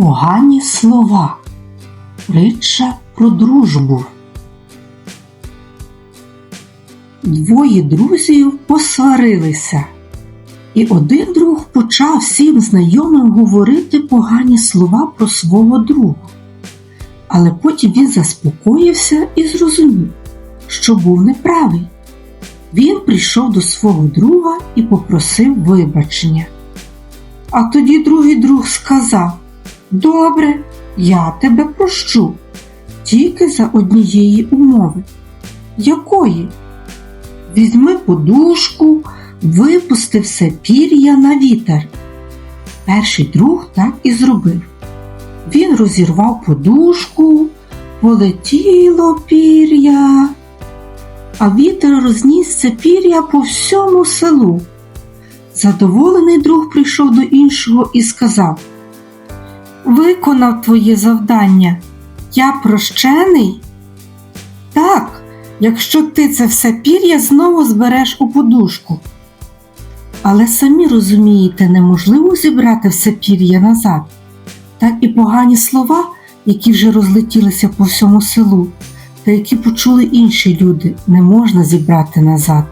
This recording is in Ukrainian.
Погані слова. Притча про дружбу. Двоє друзів посварилися, і один друг почав всім знайомим говорити погані слова про свого друга. Але потім він заспокоївся і зрозумів, що був неправий. Він прийшов до свого друга і попросив вибачення. А тоді другий друг сказав: Добре, я тебе прощу, тільки за однієї умови. Якої? Візьми подушку, випусти все пір'я на вітер. Перший друг так і зробив. Він розірвав подушку, полетіло пір'я, а вітер розніс це пір'я по всьому селу. Задоволений друг прийшов до іншого і сказав Виконав твоє завдання. Я прощений? Так, якщо ти це все пір'я знову збереш у подушку. Але самі розумієте, неможливо зібрати все пір'я назад. Так і погані слова, які вже розлетілися по всьому селу, та які почули інші люди, не можна зібрати назад.